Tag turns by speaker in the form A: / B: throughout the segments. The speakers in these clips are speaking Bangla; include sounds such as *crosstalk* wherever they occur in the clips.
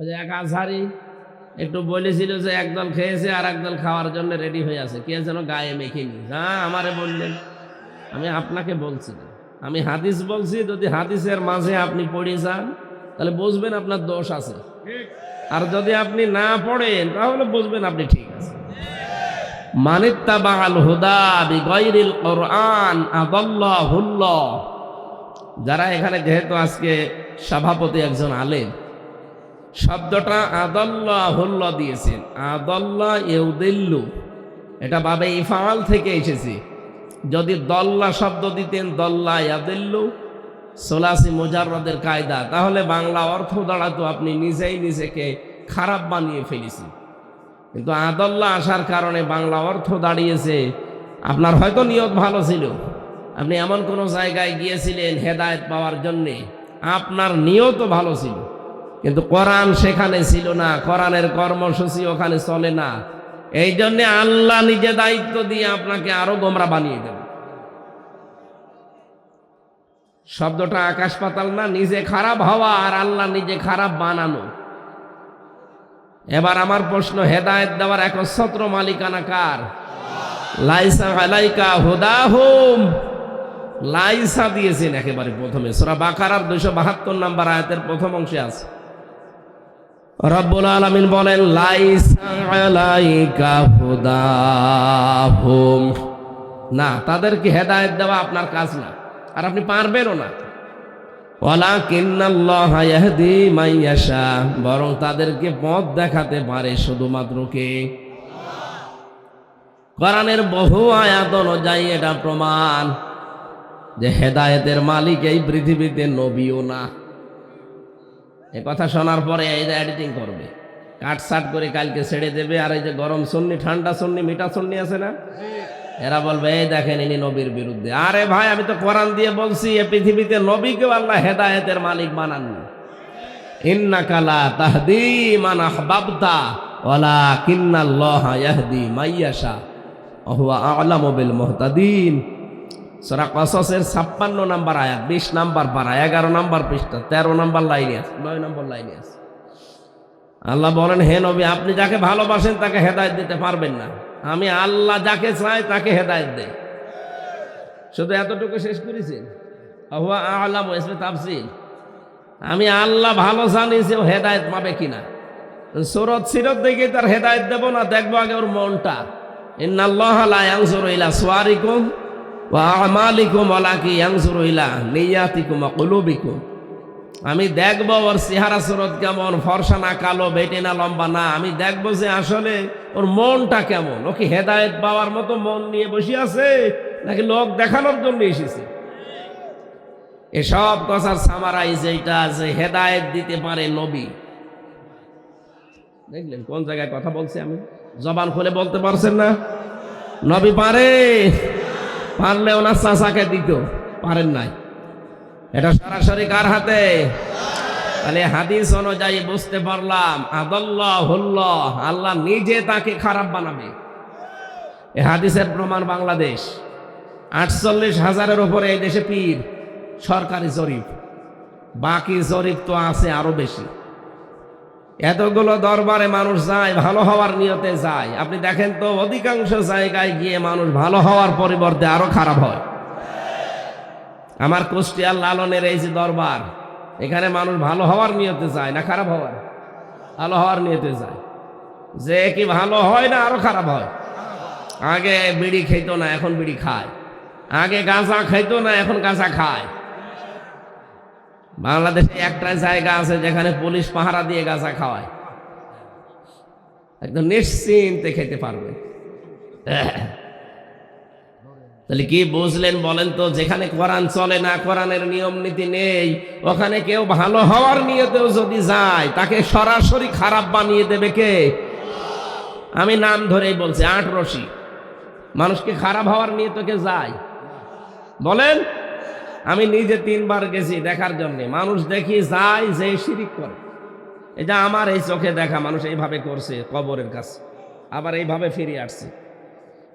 A: ওই যে এক আজহারি একটু বলেছিল যে একদল খেয়েছে আর একদল খাওয়ার জন্য রেডি হয়ে আছে। কে যেন গায়ে মেখে নি হ্যাঁ আমারে বললেন, আমি আপনাকে বলছি না। আমি হাদিস বলছি, যদি হাদিসের মাঝে আপনি পড়ে যান, তাহলে বুঝবেন আপনার দোষ আছে। আর যদি আপনি না পড়েন, তাহলে বুঝবেন আপনি ঠিক আছে মানিত্তাবাল হুদা যারা এখানে যেহেতু আজকে সভাপতি একজন আলেম শব্দটা আদল্লা হুল্লা দিয়েছেন আদল্লা ইউদিল্লু। এটা বাবে ইফাল থেকে এসেছে। যদি দল্লা শব্দ দিতেন, দল্লা ইয়াদিল্লু, সোলাসি মোজাররদের কায়দা। তাহলে বাংলা অর্থ দাঁড়াতো আপনি নিজেই নিজেকে খারাপ বানিয়ে ফেলেছেন। কিন্তু আদল্লা আসার কারণে বাংলা অর্থ দাঁড়িয়েছে। আপনার হয়তো নিয়ত ভালো ছিল। আপনি এমন কোনো জায়গায় গিয়েছিলেন হেদায়ত পাওয়ার জন্যে। আপনার নিয়তও ভালো ছিল। কিন্তু কোরআন সেখানে ছিল না, কোরআনের কর্মসূচি ওখানে চলে না। এই জন্যে আল্লাহ নিজে দায়িত্ব দিয়ে আপনাকে আরও গোমরা বানিয়ে দেবে শব্দটা আকাশ পাতাল না, নিজে খারাপ হওয়া আর আল্লাহ নিজে খারাপ বানানো। এবার আমার প্রশ্ন, হেদায়েত দেওয়ার একচ্ছত্র মালিকানা কার? লাইসা দিয়েছেন একেবারে প্রথমে। সোরা বাকারার দুইশো বাহাত্তর নাম্বার আয়াতের প্রথম অংশে আছে। রব্বুল আলামিন বলেন, লাইসা আলাইকা হুদাহুম। না, তাদেরকে হেদায়েত দেওয়া আপনার কাজ না, আর আপনি পারবেনও না। ওয়ালা কিন্নাল্লাহ ইয়াহদি মাইয়াশা বরং তাদেরকে পথ দেখাতে পারে শুধুমাত্র কে? কোরআনের বহু আয়াত অনুযায়ী এটা প্রমাণ যে হেদায়েতের মালিক এই পৃথিবীতে নবীও না। এ কথা শোনার পরে যে এডিটিং করবে। কাটসাট করে কালকে ছেড়ে দেবে, আর এই যে গরম সন্নি ঠান্ডা সন্নি মিঠা সন্নি আছে না? এরা বলবে, এই দেখেন ইনি নবীর বিরুদ্ধে। আরে ভাই, আমি তো কোরআন দিয়ে বলছি, এ পৃথিবীতে নবীকেও আল্লাহ হেদায়েতের মালিক বানাননি। ইন্নাকালা সূরা কসসের 56 নাম্বার আয়াত 20 নাম্বার পারা 11 নাম্বার পৃষ্ঠা 13 নাম্বার লাইনে আছে 9 নাম্বার লাইনে আছে। আল্লাহ বলেন, হে নবী, আপনি যাকে ভালোবাসেন তাকে হেদায়েত দিতে পারবেন না। আমি আল্লাহ যাকে চাই তাকে হেদায়েত দেয় শুধু এতটুকু শেষ করেছি? আহুয়া আলাম ইসমে তাফসিল আমি আল্লাহ ভালো জানি ও হেদায়েত পাবে কিনা। সুরত সিরত দেখে তার হেদায়েত দেবো না, দেখব আগে ওর মনটা। ইন্নাল্লাহ লা ইয়ানজুরু ইলা সুয়ারিকুম। আমি দেখব ওর চেহারা সুরত কেমন, ফর্সা না কালো, বেটে না লম্বা, না। আমি দেখব যে আসলে ওর মনটা কেমন। ও কি হেদায়েত পাওয়ার মতো মন নিয়ে বসে আছে, নাকি লোক দেখানোর জন্য এসেছে? এসব কথার সামারাইজ এইটা যে হেদায়েত দিতে পারে নবী। দেখলেন কোন জায়গায় কথা বলছি আমি? জবান খুলে বলতে পারছেন না? নবী পারে। পারলে ওনার চাচাকে দিত, পারেন নাই। এটা সরাসরি কার হাতে? তাহলে হাদিস অনুযায়ী বুঝতে পারলাম আদল্লাহ আল্লাহ নিজে তাকে খারাপ বানাবে। এ হাদিসের প্রমাণ বাংলাদেশ। আটচল্লিশ হাজারের উপরে এই দেশে পীর, সরকারি জরিপ। বাকি জরিপ তো আছে আরও বেশি। এতগুলো দরবারে মানুষ যায়, ভালো হওয়ার নিয়তে যায়। আপনি দেখেন তো, অধিকাংশ জায়গায় গিয়ে মানুষ ভালো হওয়ার পরিবর্তে আরও খারাপ হয়। আমার কুষ্টিয়ার লালনের এই যে দরবার, এখানে মানুষ ভালো হওয়ার নিয়তে যায় না খারাপ হওয়ার? ভালো হওয়ার নিয়তে যায়। যে কি ভালো হয় না, আরও খারাপ হয়। আগে বিড়ি খেত না, এখন বিড়ি খায়। আগে গাঁজা খাইতো না, এখন গাঁজা খায়। বাংলাদেশে একটা জায়গা আছে যেখানে পুলিশ পাহারা দিয়ে গাঁজা খাওয়ায়। একদম নিশ্চিন্তে খেতে পারবে। তাহলে কি বুঝলেন বলেন তো, যেখানে কোরআন চলে না, কোরআনের নিয়ম নীতি নেই, ওখানে কেউ ভালো হওয়ার নিয়তেও যদি যায়, তাকে সরাসরি খারাপ বানিয়ে দেবে কে? আমি নাম ধরেই বলছি, আট রশি। মানুষকে খারাপ হওয়ার নিয়তে কে যায়? বলেন। আমি নিজে তিনবার গেছি দেখার জন্যে। মানুষ দেখি যায় যে শিরিক করে। এটা আমার এই চোখে দেখা, মানুষ এইভাবে করছে কবরের কাছে। আবার এইভাবে ফিরে আসছে।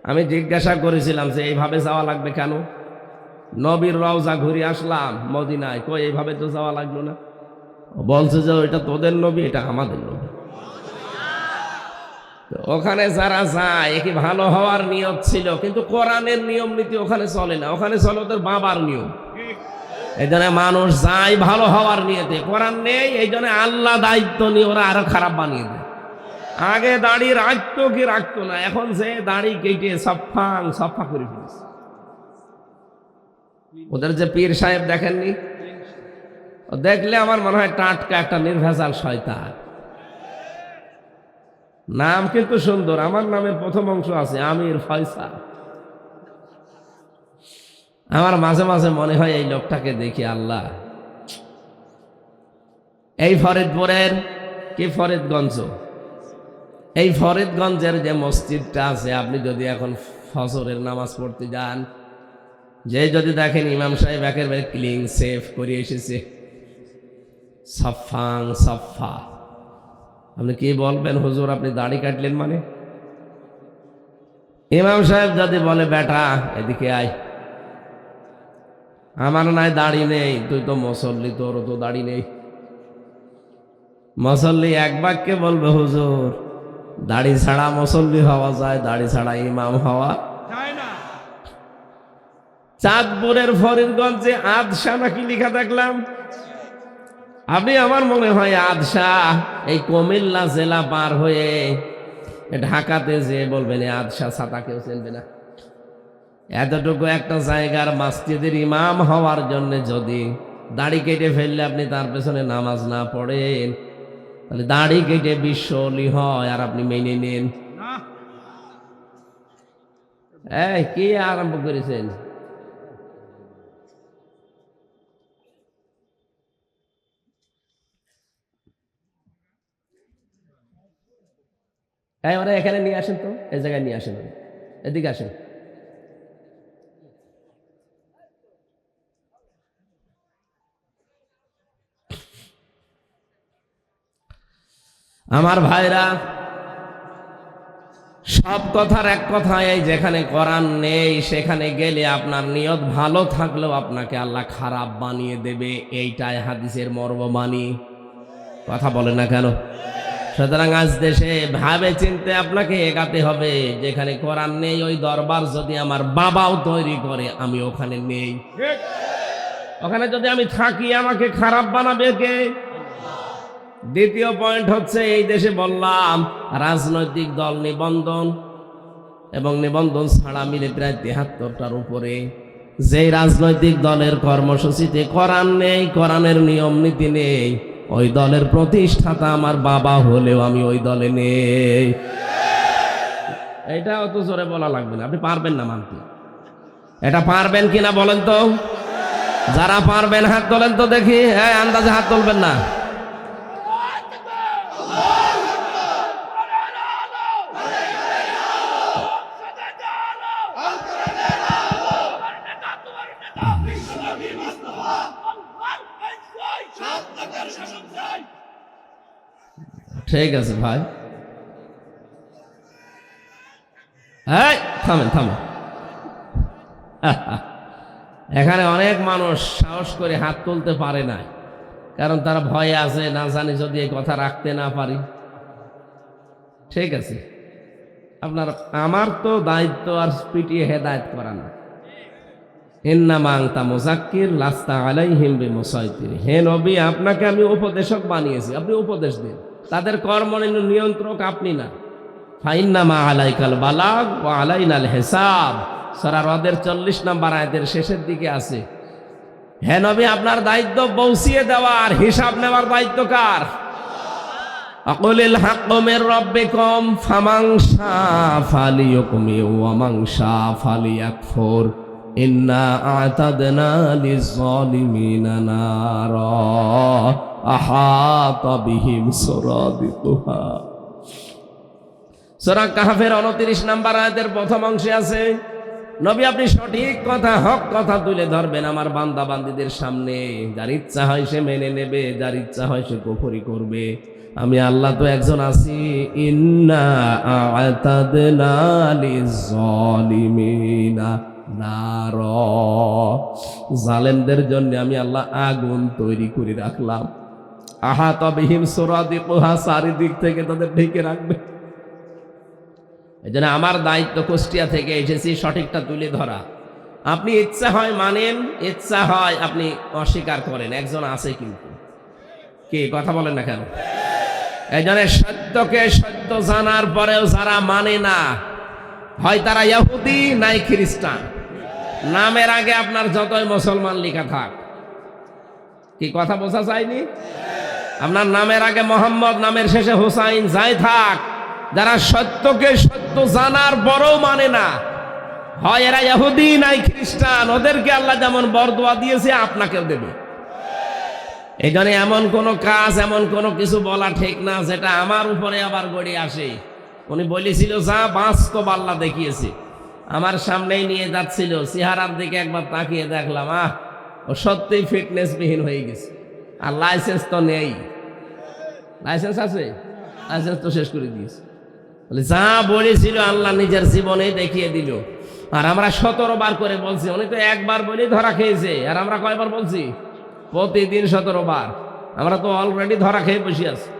A: আমি জিজ্ঞাসা করেছিলাম যে, এইভাবে যাওয়া লাগবে কেন? নবীর রওজা ঘুরে আসলাম মদিনায়। কই, এইভাবে তো যাওয়া লাগল না? বলছে যে, ওইটা তোদের নবী, এটা আমাদের নবী। ওখানে যারা যায় কি ভালো হওয়ার নিয়ম ছিল? কিন্তু কোরআনের নিয়ম নীতি ওখানে চলে না। ওখানে চলে ওদের বাবার নিয়ম। এই জন্য মানুষ যায় ভালো হওয়ার নিয়তে কোরআন নেই, এই জন্য আল্লাহ দায়িত্ব নিয়ে ওরা আরও খারাপ বানিয়ে দেয় আগে দাড়ি রাখতো কি রাখতো না, এখন সে দাড়ি কেটে সফাং সফা করে ফেলেছে। ওদের যে পীর সাহেব দেখেননি? দেখলে আমার মনে হয় টাটকা একটা নির্ভেজাল শয়তান। নাম কিন্তু সুন্দর, আমার নামের প্রথম অংশ আছে আমির ফয়সাল। আমার মাঝে মাঝে মনে হয় এই লোকটাকে দেখি আল্লাহ। এই ফরিদপুরের কি ফরিদগঞ্জ? এই ফরিদগঞ্জের যে মসজিদটা আছে, আপনি যদি এখন ফসরের নামাজ পড়তে যান, যে যদি দেখেন ইমাম সাহেব একেবারে ক্লিন সেফ করে এসেছে। সফাং, সফা। আপনি কি বলবেন, হুজুর, আপনি দাড়ি কাটলেন মানে? ইমাম সাহেব যদি বলে, বেটা, এদিকে আয়। আমার নাই দাড়ি নেই তুই তো মুসল্লি তোরও তো দাড়ি নেই। মুসল্লি এক বাক্যে বলবে হুজুর দাড়ি ছাড়া মুসল্লি হওয়া যায় দাড়ি ছাড়া ইমাম হওয়া চাঁদপুরের ফরিদগঞ্জে আদশা নাকি লেখা দেখলাম? আপনি আমার মনে হয় আদশা এই কুমিল্লা জেলা পার হয়ে ঢাকাতে যে বলবেন আদশা ছাতা কেউ চেনবে না। এতটুকু একটা জায়গার মাসজিদের ইমাম হওয়ার জন্য যদি দাড়ি কেটে ফেললে আপনি তার পেছনে নামাজ না পড়েন, তাহলে দাড়ি কেটে বিশ্বলি হয় আর আপনি মেনে নেন। কি আরম্ভ করেছেন? এই, ওরা এখানে নিয়ে আসেন তো? এই জায়গায় নিয়ে আসেন। এদিকে আসেন। আমার ভাইরা সব কথার এক কথা এই যেখানে কোরআন নেই সেখানে গেলে আপনার নিয়ত ভালো থাকলেও আপনাকে আল্লাহ খারাপ বানিয়ে দেবে এইটাই হাদিসের মর্ম মানি কথা বলে না কেন? সুতরাং আজ দেশে ভাবে চিনতে আপনাকে এগাতে হবে যেখানে কোরআন নেই ওই দরবার যদি আমার বাবাও তৈরি করে আমি ওখানে নেই। ওখানে যদি আমি থাকি আমাকে খারাপ বানাবে কে? দ্বিতীয় পয়েন্ট হচ্ছে এই দেশে বললাম, রাজনৈতিক দল নিবন্ধন এবং নিবন্ধন ছাড়া মিলে প্রায় তেহাত্তরটার উপরে। যে রাজনৈতিক দলের কর্মসূচিতে কোরআন নেই, কোরআনের নিয়ম নীতি নেই, ওই দলের প্রতিষ্ঠাতা আমার বাবা হলেও আমি ওই দলে নেই। এটা অত জোরে বলা লাগবে না, আপনি পারবেন না মানতে। এটা পারবেন কিনা বলেন তো? যারা পারবেন হাত তোলেন তো দেখি হ্যাঁ আন্দাজে হাত তুলবেন না। ঠিক আছে ভাই। এই, থামেন থামেন। *laughs* এখানে অনেক মানুষ সাহস করে হাত তুলতে পারে না কারণ তারা ভয়ে আছে, না জানি যদি এই কথা রাখতে না পারি। ঠিক আছে। আপনার, আমার তো দায়িত্ব আর পিটিয়ে হেদায়ত করা না। ইন্না মাংতা মোজাক্কির লাস্তা আলাই হিমবে মুসাইতির আপনাকে আমি উপদেশক বানিয়েছি, আপনি উপদেশ দিন। তাদের কর্ম নিয়ন্ত্রক আপনি না। ফাইন্না আলাইকাল বালাগ ও আলাইনাল হেসাব। সরারদের চল্লিশ নাম্বার আয়াতের শেষের দিকে আছে। হে নবী, আপনার দায়িত্ব পৌঁছিয়ে দেওয়ার হিসাব নেওয়ার দায়িত্ব কার? আকুলিল হাক্কমের রব্বে কম ফামাংসা ফালিয়কুমি ওয়ামাংসা ফালিয়াকফর ইন্না আতাদনা লিজ্জালিমিনা নারা, আহাতা বিহিম সুরাদিকুহা সূরা কাহফের 29 নাম্বার আয়াতের প্রথম অংশে আছে, নবী আপনি সঠিক কথা, হক কথা তুলে ধরবেন আমার বান্দা বান্দিদের সামনে। যার ইচ্ছা হয় সে মেনে নেবে, যার ইচ্ছা হয় সে কুফরি করবে। আমি আল্লাহ তো একজন আছি, ইন্না আতাদনা লিজ্জালিমিনা। নার জালেমদের জন্য আমি আল্লাহ আগুন তৈরি করে রাখলাম। আহা তবিহীন সোরাদি কোহা চারিদিক থেকে তাদের ঢেকে রাখবে। এই জন্য আমার দায়িত্ব কুষ্টিয়া থেকে এসেছি, সঠিকটা তুলে ধরা। আপনি ইচ্ছা হয় মানেন, ইচ্ছা হয় আপনি অস্বীকার করেন, একজন আছে কিন্তু। কি? কথা বলেন না কেন? এই সত্যকে সত্য জানার পরেও যারা মানে না, হয় তারা ইহুদি, নাই খ্রিস্টান। নামের আগে আপনার যতই মুসলমান লেখা থাক। কি কথা বোঝা যায়নি? আপনার নামের আগে মোহাম্মদ, নামের শেষে হুসাইন যাই থাক, যারা সত্যকে সত্য জানার পরও মানে না। হয় এরা ইহুদি নাই খ্রিস্টান, ওদেরকে আল্লাহ যেমন বরদোয়া দিয়েছে, আপনাকেও দেবে। এই জন্য এমন কোনো কাজ, এমন কোনো কিছু বলা ঠিক না, যেটা আমার উপরে আবার গড়ে আসে। উনি বলেছিল, যা বাস্তব আল্লাহ দেখিয়েছে। আমার সামনেই নিয়ে যাচ্ছিল। চেহারার দিকে একবার তাকিয়ে দেখলাম, আহ, ও সত্যিই ফিটনেসবিহীন হয়ে গেছে। আর লাইসেন্স তো নেই। লাইসেন্স আছে? লাইসেন্স তো শেষ করে দিয়েছে। বলে, যা বলেছিল আল্লাহ নিজের জীবনে দেখিয়ে দিল। আর আমরা সতেরো বার করে বলছি, উনি তো একবার বলেই ধরা খেয়েছে। আর আমরা কয়বার বলছি? প্রতিদিন সতেরো বার আমরা তো অলরেডি ধরা খেয়ে বসে আছি।